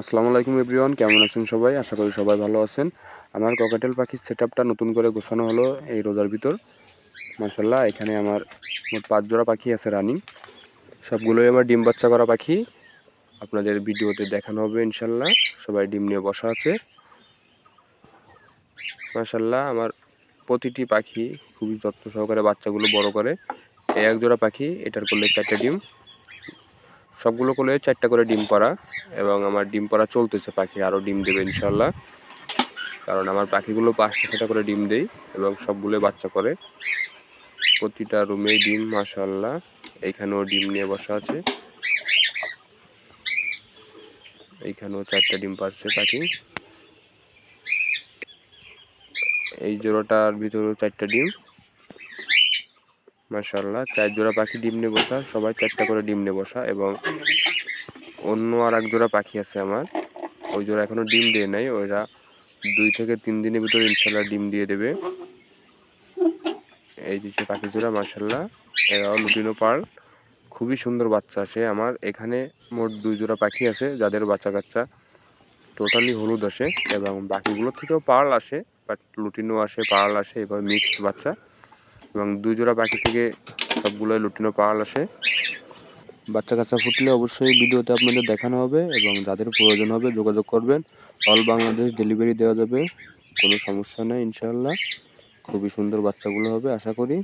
আসসালামু আলাইকুম এভরিওয়ান, কেমন আছেন সবাই? আশা করি সবাই ভালো আছেন। আমার ককাটেল পাখির সেট আপটা নতুন করে গোছানো হলো এই রোজার ভিতর। মাসাল্লাহ এখানে আমার মোট পাঁচ জোড়া পাখি আছে রানিং। সবগুলোই আমার ডিম বাচ্চা করা পাখি। আপনাদের ভিডিওতে দেখানো হবে ইনশাল্লাহ সবাই ডিম নিয়ে বসা আছে। মাসাল্লাহ আমার প্রতিটি পাখি খুবই যত্ন সহকারে বাচ্চাগুলো বড় করে। এই এক জোড়া পাখি, এটার করলে চারটে ডিম। সবগুলো কোলে চারটা করে ডিম পাড়া এবং আমার ডিম পাড়া চলতেছে, পাখি আরও ডিম দেবে ইনশাল্লাহ কারণ আমার পাখিগুলো পাঁচটা ছটা করে ডিম দেই এবং সবগুলো বাচ্চা করে। প্রতিটা রুমেই ডিম মাশাল্লাহ এইখানেও ডিম নিয়ে বসা আছে। এইখানেও চারটা ডিম পাচ্ছে পাখি। এই জোড়াটার ভিতরেও চারটা ডিম। মাশাল্লাহ চার জোড়া পাখি ডিম নিয়ে বসা। সবাই চারটা করে ডিম নিয়ে বসা এবং অন্য আর এক জোড়া পাখি আছে আমার। ওই জোড়া এখনও ডিম দিয়ে নাই। ওইরা দুই থেকে তিন দিনের ভিতরে ইনশাল্লাহ ডিম দিয়ে দেবে। এই যে পাখি জোড়া মার্শাল্লাহ এরাও লুটিনো পার্ল। খুবই সুন্দর বাচ্চা আছে আমার। এখানে মোট দুই জোড়া পাখি আছে, যাদের বাচ্চা কাচ্চা টোটালি হলুদ আসে এবং বাকিগুলোর থেকেও পার্ল আসে, বাট লুটিনো আসে, পার্ল আসে এবার মিক্সড বাচ্চা। এবং দুই জোড়া পাখি থেকে সবগুলোই লুটিনো পাল আসে। বাচ্চা কাচ্চা ফুটলে অবশ্যই ভিডিওতে আপনাদের দেখানো হবে এবং যাদের প্রয়োজন হবে যোগাযোগ করবেন। অল বাংলাদেশ ডেলিভারি দেওয়া যাবে, কোনো সমস্যা নেই ইনশাল্লাহ খুবই সুন্দর বাচ্চাগুলো হবে, আশা করি।